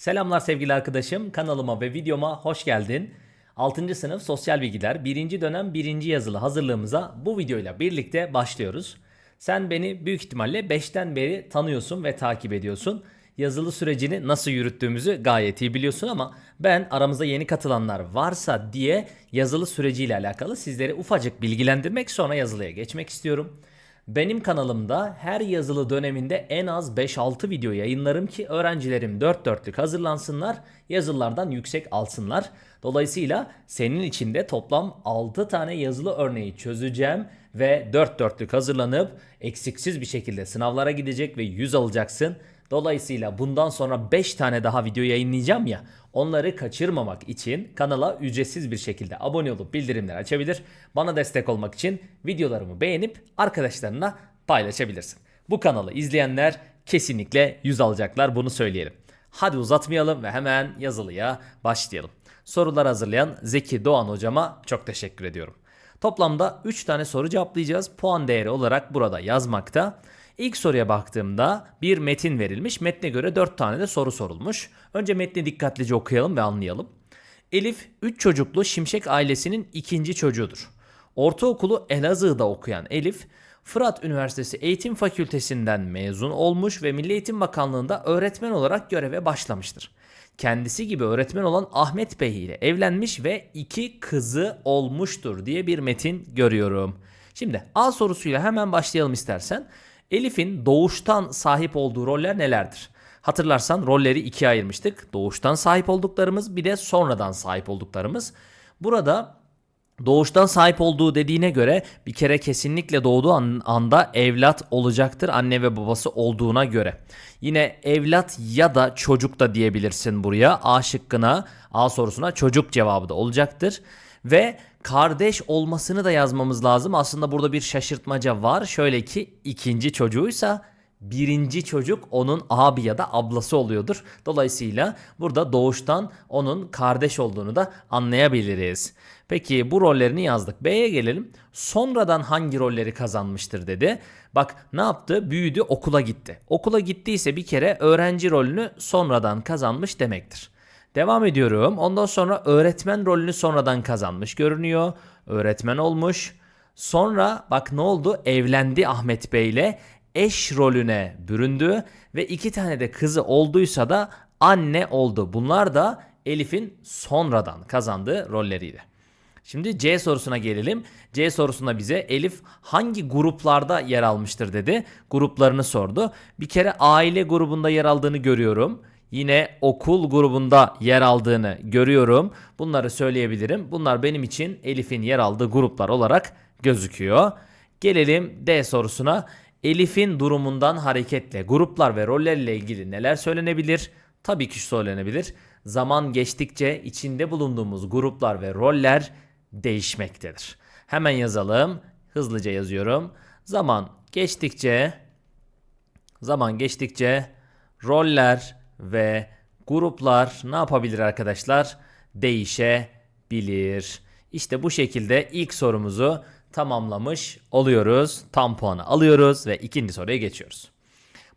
Selamlar sevgili arkadaşım. Kanalıma ve videoma hoş geldin. 6. sınıf sosyal bilgiler 1. dönem 1. yazılı hazırlığımıza bu videoyla birlikte başlıyoruz. Sen beni büyük ihtimalle 5'ten beri tanıyorsun ve takip ediyorsun. Yazılı sürecini nasıl yürüttüğümüzü gayet iyi biliyorsun ama ben aramızda yeni katılanlar varsa diye yazılı süreciyle alakalı sizleri ufacık bilgilendirmek sonra yazılıya geçmek istiyorum. Benim kanalımda her yazılı döneminde en az 5-6 video yayınlarım ki öğrencilerim 4 dörtlük hazırlansınlar, yazılılardan yüksek alsınlar. Dolayısıyla senin için de toplam 6 tane yazılı örneği çözeceğim ve 4 dörtlük hazırlanıp eksiksiz bir şekilde sınavlara gidecek ve 100 alacaksın. Dolayısıyla bundan sonra 5 tane daha video yayınlayacağım ya. Onları kaçırmamak için kanala ücretsiz bir şekilde abone olup bildirimleri açabilir. Bana destek olmak için videolarımı beğenip arkadaşlarına paylaşabilirsin. Bu kanalı izleyenler kesinlikle 100 alacaklar bunu söyleyelim. Hadi uzatmayalım ve hemen yazılıya başlayalım. Sorular hazırlayan Zeki Doğan hocama çok teşekkür ediyorum. Toplamda 3 tane soru cevaplayacağız. Puan değeri olarak burada yazmakta. İlk soruya baktığımda bir metin verilmiş. Metne göre 4 tane de soru sorulmuş. Önce metni dikkatlice okuyalım ve anlayalım. Elif 3 çocuklu Şimşek ailesinin ikinci çocuğudur. Ortaokulu Elazığ'da okuyan Elif, Fırat Üniversitesi Eğitim Fakültesinden mezun olmuş ve Milli Eğitim Bakanlığı'nda öğretmen olarak göreve başlamıştır. Kendisi gibi öğretmen olan Ahmet Bey ile evlenmiş ve iki kızı olmuştur diye bir metin görüyorum. Şimdi A sorusuyla hemen başlayalım istersen. Elif'in doğuştan sahip olduğu roller nelerdir? Hatırlarsan rolleri ikiye ayırmıştık. Doğuştan sahip olduklarımız bir de sonradan sahip olduklarımız. Burada doğuştan sahip olduğu dediğine göre bir kere kesinlikle doğduğu an- anda evlat olacaktır anne ve babası olduğuna göre. Yine evlat ya da çocuk da diyebilirsin buraya. A şıkkına A sorusuna çocuk cevabı da olacaktır. Ve kardeş olmasını da yazmamız lazım. Aslında burada bir şaşırtmaca var. Şöyle ki ikinci çocuğuysa birinci çocuk onun abi ya da ablası oluyordur. Dolayısıyla burada doğuştan onun kardeş olduğunu da anlayabiliriz. Peki bu rollerini yazdık. B'ye gelelim. Sonradan hangi rolleri kazanmıştır dedi. Bak ne yaptı? Büyüdü okula gitti. Okula gittiyse bir kere öğrenci rolünü sonradan kazanmış demektir. Devam ediyorum. Ondan sonra öğretmen rolünü sonradan kazanmış görünüyor. Öğretmen olmuş. Sonra bak ne oldu? Evlendi Ahmet Bey ile eş rolüne büründü ve iki tane de kızı olduysa da anne oldu. Bunlar da Elif'in sonradan kazandığı rolleriydi. Şimdi C sorusuna gelelim. C sorusunda bize Elif hangi gruplarda yer almıştır dedi. Gruplarını sordu. Bir kere aile grubunda yer aldığını görüyorum. Yine okul grubunda yer aldığını görüyorum. Bunları söyleyebilirim. Bunlar benim için Elif'in yer aldığı gruplar olarak gözüküyor. Gelelim D sorusuna. Elif'in durumundan hareketle gruplar ve rollerle ilgili neler söylenebilir? Tabii ki söylenebilir. Zaman geçtikçe içinde bulunduğumuz gruplar ve roller değişmektedir. Hemen yazalım. Hızlıca yazıyorum. Zaman geçtikçe zaman geçtikçe roller ve gruplar ne yapabilir arkadaşlar? Değişebilir. İşte bu şekilde ilk sorumuzu tamamlamış oluyoruz. Tam puanı alıyoruz ve ikinci soruya geçiyoruz.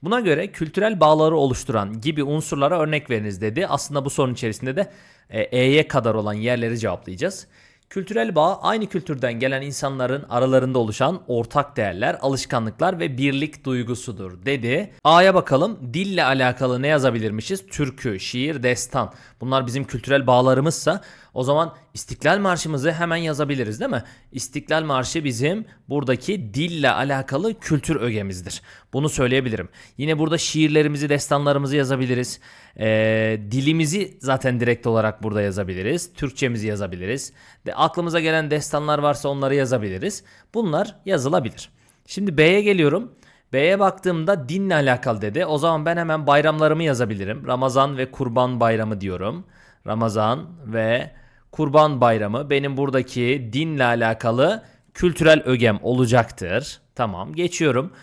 Buna göre kültürel bağları oluşturan gibi unsurlara örnek veriniz dedi. Aslında bu sorunun içerisinde de e, E'ye kadar olan yerleri cevaplayacağız. Kültürel bağ aynı kültürden gelen insanların aralarında oluşan ortak değerler, alışkanlıklar ve birlik duygusudur dedi. A'ya bakalım. Dille alakalı ne yazabilirmişiz? Türkü, şiir, destan. Bunlar bizim kültürel bağlarımızsa o zaman İstiklal Marşımızı hemen yazabiliriz değil mi? İstiklal Marşı bizim buradaki dille alakalı kültür ögemizdir. Bunu söyleyebilirim. Yine burada şiirlerimizi, destanlarımızı yazabiliriz. Ee, dilimizi zaten direkt olarak burada yazabiliriz. Türkçemizi yazabiliriz. De, aklımıza gelen destanlar varsa onları yazabiliriz. Bunlar yazılabilir. Şimdi B'ye geliyorum. B'ye baktığımda dinle alakalı dedi. O zaman ben hemen bayramlarımı yazabilirim. Ramazan ve Kurban Bayramı diyorum. Ramazan ve Kurban Bayramı benim buradaki dinle alakalı kültürel ögem olacaktır. Tamam geçiyorum.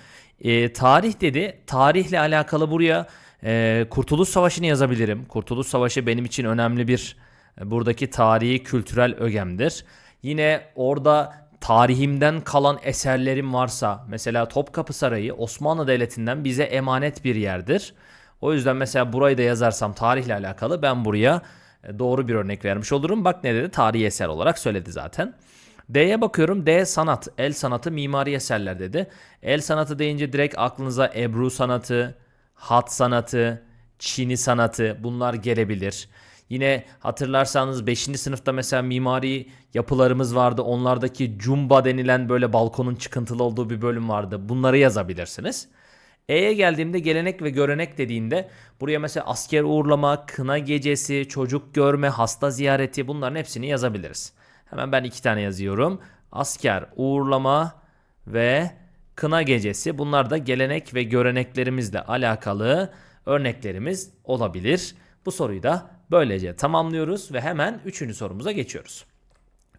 Ee, tarih dedi. Tarihle alakalı buraya e, Kurtuluş Savaşı'nı yazabilirim. Kurtuluş Savaşı benim için önemli bir e, buradaki tarihi kültürel ögemdir. Yine orada tarihimden kalan eserlerim varsa mesela Topkapı Sarayı Osmanlı Devleti'nden bize emanet bir yerdir. O yüzden mesela burayı da yazarsam tarihle alakalı ben buraya e, doğru bir örnek vermiş olurum. Bak ne dedi? Tarihi eser olarak söyledi zaten. D'ye bakıyorum. D sanat, el sanatı, mimari eserler dedi. El sanatı deyince direkt aklınıza Ebru sanatı, hat sanatı, Çini sanatı bunlar gelebilir. Yine hatırlarsanız 5. sınıfta mesela mimari yapılarımız vardı. Onlardaki cumba denilen böyle balkonun çıkıntılı olduğu bir bölüm vardı. Bunları yazabilirsiniz. E'ye geldiğimde gelenek ve görenek dediğinde buraya mesela asker uğurlama, kına gecesi, çocuk görme, hasta ziyareti bunların hepsini yazabiliriz. Hemen ben iki tane yazıyorum. Asker uğurlama ve kına gecesi bunlar da gelenek ve göreneklerimizle alakalı örneklerimiz olabilir. Bu soruyu da böylece tamamlıyoruz ve hemen üçüncü sorumuza geçiyoruz.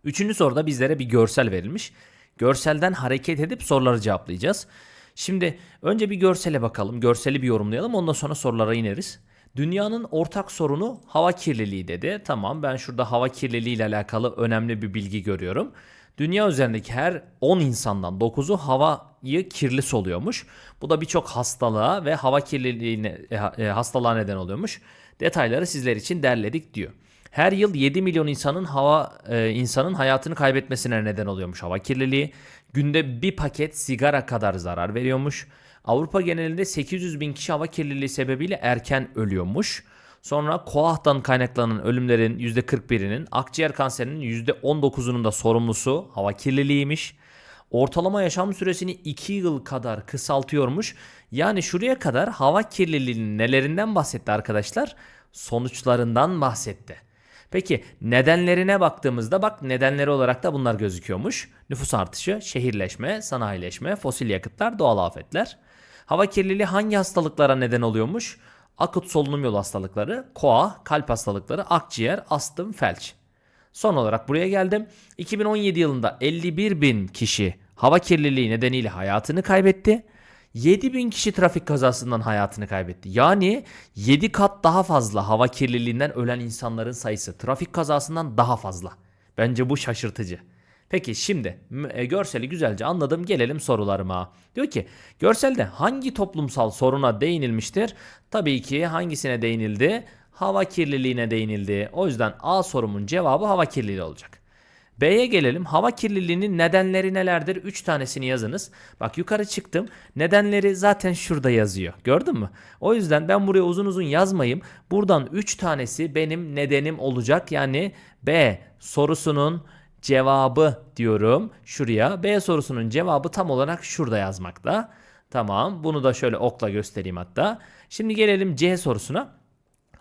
Üçüncü soruda bizlere bir görsel verilmiş. Görselden hareket edip soruları cevaplayacağız. Şimdi önce bir görsele bakalım. Görseli bir yorumlayalım. Ondan sonra sorulara ineriz. Dünyanın ortak sorunu hava kirliliği dedi. Tamam ben şurada hava kirliliği ile alakalı önemli bir bilgi görüyorum. Dünya üzerindeki her 10 insandan 9'u havayı kirli soluyormuş. Bu da birçok hastalığa ve hava kirliliğine e, e, hastalığa neden oluyormuş. Detayları sizler için derledik diyor. Her yıl 7 milyon insanın hava e, insanın hayatını kaybetmesine neden oluyormuş hava kirliliği. Günde bir paket sigara kadar zarar veriyormuş. Avrupa genelinde 800 bin kişi hava kirliliği sebebiyle erken ölüyormuş. Sonra koahtan kaynaklanan ölümlerin %41'inin, akciğer kanserinin %19'unun da sorumlusu hava kirliliğiymiş. Ortalama yaşam süresini 2 yıl kadar kısaltıyormuş. Yani şuraya kadar hava kirliliğinin nelerinden bahsetti arkadaşlar? Sonuçlarından bahsetti. Peki nedenlerine baktığımızda bak nedenleri olarak da bunlar gözüküyormuş. Nüfus artışı, şehirleşme, sanayileşme, fosil yakıtlar, doğal afetler. Hava kirliliği hangi hastalıklara neden oluyormuş? Akut solunum yolu hastalıkları, koa, kalp hastalıkları, akciğer, astım, felç. Son olarak buraya geldim. 2017 yılında 51 bin kişi hava kirliliği nedeniyle hayatını kaybetti. 7 bin kişi trafik kazasından hayatını kaybetti. Yani 7 kat daha fazla hava kirliliğinden ölen insanların sayısı trafik kazasından daha fazla. Bence bu şaşırtıcı. Peki şimdi e, görseli güzelce anladım gelelim sorularıma. Diyor ki görselde hangi toplumsal soruna değinilmiştir? Tabii ki hangisine değinildi? Hava kirliliğine değinildi. O yüzden A sorumun cevabı hava kirliliği olacak. B'ye gelelim. Hava kirliliğinin nedenleri nelerdir? 3 tanesini yazınız. Bak yukarı çıktım. Nedenleri zaten şurada yazıyor. Gördün mü? O yüzden ben buraya uzun uzun yazmayayım. Buradan 3 tanesi benim nedenim olacak. Yani B sorusunun cevabı diyorum şuraya. B sorusunun cevabı tam olarak şurada yazmakta. Tamam bunu da şöyle okla göstereyim hatta. Şimdi gelelim C sorusuna.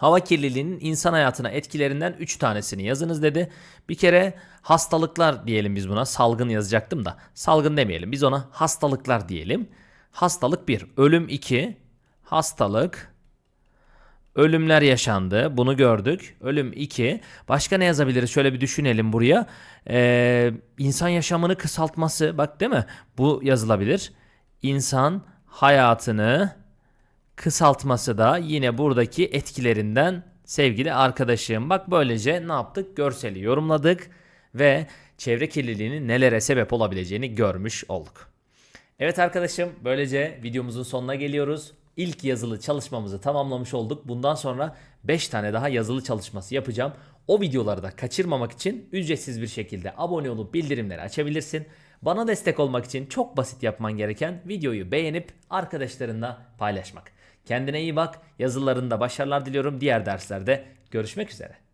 Hava kirliliğinin insan hayatına etkilerinden 3 tanesini yazınız dedi. Bir kere hastalıklar diyelim biz buna. Salgın yazacaktım da. Salgın demeyelim. Biz ona hastalıklar diyelim. Hastalık 1. Ölüm 2. Hastalık. Ölümler yaşandı. Bunu gördük. Ölüm 2. Başka ne yazabiliriz? Şöyle bir düşünelim buraya. Ee, insan yaşamını kısaltması. Bak değil mi? Bu yazılabilir. İnsan hayatını kısaltması da yine buradaki etkilerinden sevgili arkadaşım. Bak böylece ne yaptık? Görseli yorumladık ve çevre kirliliğinin nelere sebep olabileceğini görmüş olduk. Evet arkadaşım böylece videomuzun sonuna geliyoruz. İlk yazılı çalışmamızı tamamlamış olduk. Bundan sonra 5 tane daha yazılı çalışması yapacağım. O videoları da kaçırmamak için ücretsiz bir şekilde abone olup bildirimleri açabilirsin. Bana destek olmak için çok basit yapman gereken videoyu beğenip arkadaşlarınla paylaşmak. Kendine iyi bak. Yazılarında başarılar diliyorum. Diğer derslerde görüşmek üzere.